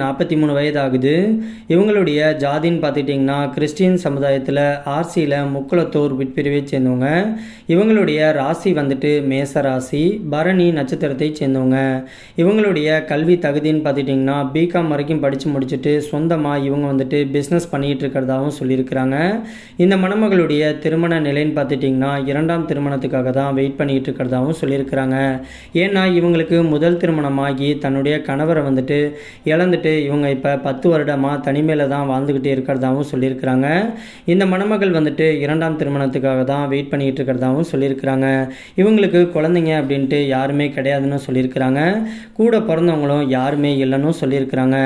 நாற்பத்தி மூணு வயது ஆகுது இவங்களுடைய ஜாதின்னு பார்த்துக்கிட்டிங்கன்னா கிறிஸ்டின் சமுதாயத்தில் ஆர்சியில் முக்குளத்தோர் பிரிவை சேர்ந்தவங்க. இவங்களுடைய ராசி வந்துட்டு மேச ராசி பரணி நட்சத்திரத்தை சேர்ந்தவங்க. இவங்களுடைய கல்வி தகுதின்னு பார்த்துக்கிட்டிங்கன்னா பிகாம் வரைக்கும் படித்து முடிச்சுட்டு சொந்தமாக இவங்க வந்துட்டு பிஸ்னஸ் பண்ணிகிட்டு இருக்கிறதாகவும் சொல்லியிருக்கிறாங்க. இந்த மணமகளுடைய திருமண நிலைன்னு பார்த்துட்டிங்கன்னா இரண்டாம் திருமணத்துக்காக தான் வெயிட் பண்ணிகிட்டு இருக்கிறதாகவும் சொல்லியிருக்கிறாங்க. ஏன்னா இவங்களுக்கு முதல் திருமணமாகி தன்னுடைய கணவரை வந்துட்டு இழந்துட்டு இவங்க இப்போ பத்து வருடமாக தனிமையில் தான் வாழ்ந்துக்கிட்டே இருக்கிறதாகவும் சொல்லியிருக்கிறாங்க. இந்த மணமகள் வந்துட்டு இரண்டாம் திருமணத்துக்காக தான் வெயிட் பண்ணிக்கிட்டு இருக்கிறதாகவும் சொல்லியிருக்கிறாங்க. இவங்களுக்கு குழந்தைங்க அப்படின்ட்டு யாருமே கிடையாதுன்னு சொல்லியிருக்கிறாங்க. கூட பிறந்தவங்களும் யாருமே இல்லைன்னு சொல்லியிருக்கிறாங்க.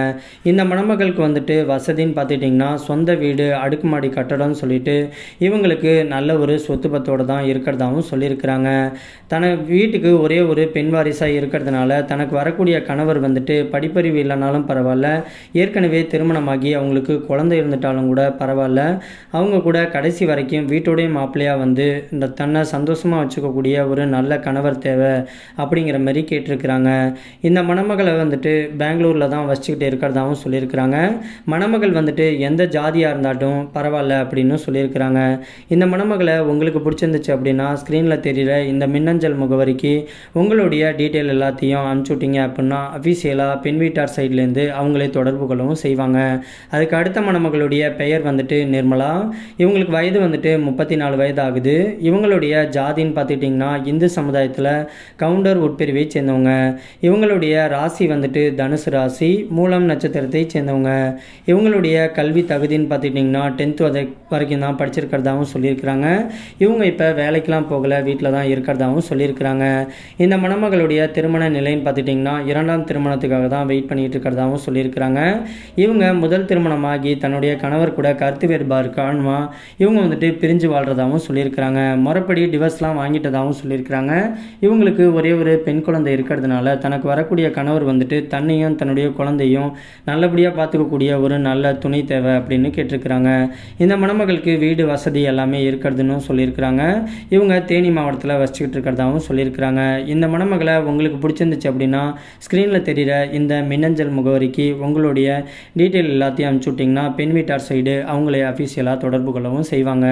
இந்த மணமகளுக்கு வந்துட்டு வசதின்னு பார்த்துட்டிங்கன்னா சொந்த வீடு அடுக்குமாடி கட்டடம்னு சொல்லிட்டு இவங்களுக்கு நல்ல ஒரு சொத்து பத்தோடு தான் இருக்கிறதாகவும் சொல்லியிருக்கிறாங்க. தன வீட்டுக்கு ஒரே ஒரு பெண் வாரிசாக இருக்கிறதுனால தனக்கு வரக்கூடிய கணவர் வந்துட்டு படிப்பறிவு இல்லைனாலும் பரவாயில்ல. ஏற்கனவே திருமணமாகி அவங்களுக்கு குழந்தை இருந்துட்டாலும் கூட பரவாயில்ல. அவங்க கூட கடைசி வரைக்கும் வீட்டோடைய மாப்பிள்ளையாக வந்து இந்த தன்னை சந்தோஷமாக வச்சுக்கக்கூடிய ஒரு நல்ல கணவர் தேவை அப்படிங்கிற மாதிரி கேட்டிருக்கிறாங்க. இந்த மணமகளை வந்துட்டு பெங்களூரில் தான் வச்சுக்கிட்டு இருக்கிறதாகவும் சொல்லியிருக்கிறாங்க. மணமகள் வந்துட்டு எந்த ஜாதியாக இருந்தாட்டும் பரவாயில்ல அப்படின்னு சொல்லியிருக்கிறாங்க. இந்த மணமகளை உங்களுக்கு பிடிச்சிருந்துச்சு அப்படின்னா ஸ்க்ரீனில் தெரிகிற இந்த மின்னஞ்சல் முகவரிக்கு உங்களுடைய டீட்டெயில் எல்லாத்தையும் அனுப்பிச்சுட்டிங்க அப்படின்னா அஃபீஷியலாக பெண் வீட்டார் சைட்லேருந்து அவங்களே தொடர்பு கொள்ளவும் செய்வாங்க. அதுக்கு அடுத்த மணமகளுடைய பெயர் வந்துட்டு நிர்மலா. இவங்களுக்கு வயது வந்துட்டு முப்பத்தி நாலு வயது ஆகுது இவங்களுடைய ஜாதின்னு பார்த்துட்டிங்கன்னா இந்து சமுதாயத்தில் கவுண்டர் உட்பிரிவை சேர்ந்தவங்க. இவங்களுடைய ராசி வந்துட்டு தனுசு ராசி மூலம் நட்சத்திரத்தை சேர்ந்தவங்க. இவங்களுடைய கல்வி தகுதின்னு பார்த்துட்டிங்கன்னா டென்த்து வரை வரைக்கும் தான் படிச்சிருக்கிறதாகவும் சொல்லியிருக்கிறாங்க. இவங்க இப்போ வேலைக்கெலாம் போகலை வீட்டில் தான் இருக்கிறதாகவும் சொல்லியிருக்கிறாங்க. இந்த மணமகளுடைய திருமண நிலைன்னு பார்த்துட்டிங்கன்னா இரண்டாம் திருமணத்துக்காக தான் வெயிட் பண்ணிட்டு இருந்ததாகவும் சொல்லியிருக்கிறாங்க. இவங்க முதல் திருமணமாகி தன்னுடைய கணவர் கூட கருத்து வேறுபாடு காரணமாக இவங்க வந்துட்டு பிரிஞ்சு வாழ்கிறதாகவும் சொல்லியிருக்கிறாங்க. முறைப்படி டிவர்ஸ்லாம் வாங்கிட்டதாகவும் சொல்லியிருக்கிறாங்க. இவங்களுக்கு ஒரே ஒரு பெண் குழந்தை இருக்கிறதுனால தனக்கு வரக்கூடிய கணவர் வந்துட்டு தன்னையும் தன்னுடைய குழந்தையும் நல்லபடியாக பார்த்துக்கக்கூடிய ஒரு நல்ல துணை தேவை அப்படின்னு கேட்டிருக்கிறாங்க. இந்த மணமகளுக்கு வீடு வசதி எல்லாமே இருக்கிறதுன்னு சொல்லியிருக்கிறாங்க. இவங்க தேனி மாவட்டத்தில் வச்சுக்கிட்டு இருக்கிறதாகவும் சொல்லியிருக்கிறாங்க. இந்த மணமகளை உங்களுக்கு பிடிச்சிருந்துச்சு அப்படின்னா ஸ்க்ரீனில் தெரிகிற இந்த மின்னஞ்சல் முகவரிக்கு உங்களுடைய டீட்டெயில் எல்லாத்தையும் அனுப்பிச்சி விட்டிங்கன்னா பெண் வீட்டார் சைடு அவங்களே அஃபீஷியலாக தொடர்பு கொள்ளவும் செய்வாங்க.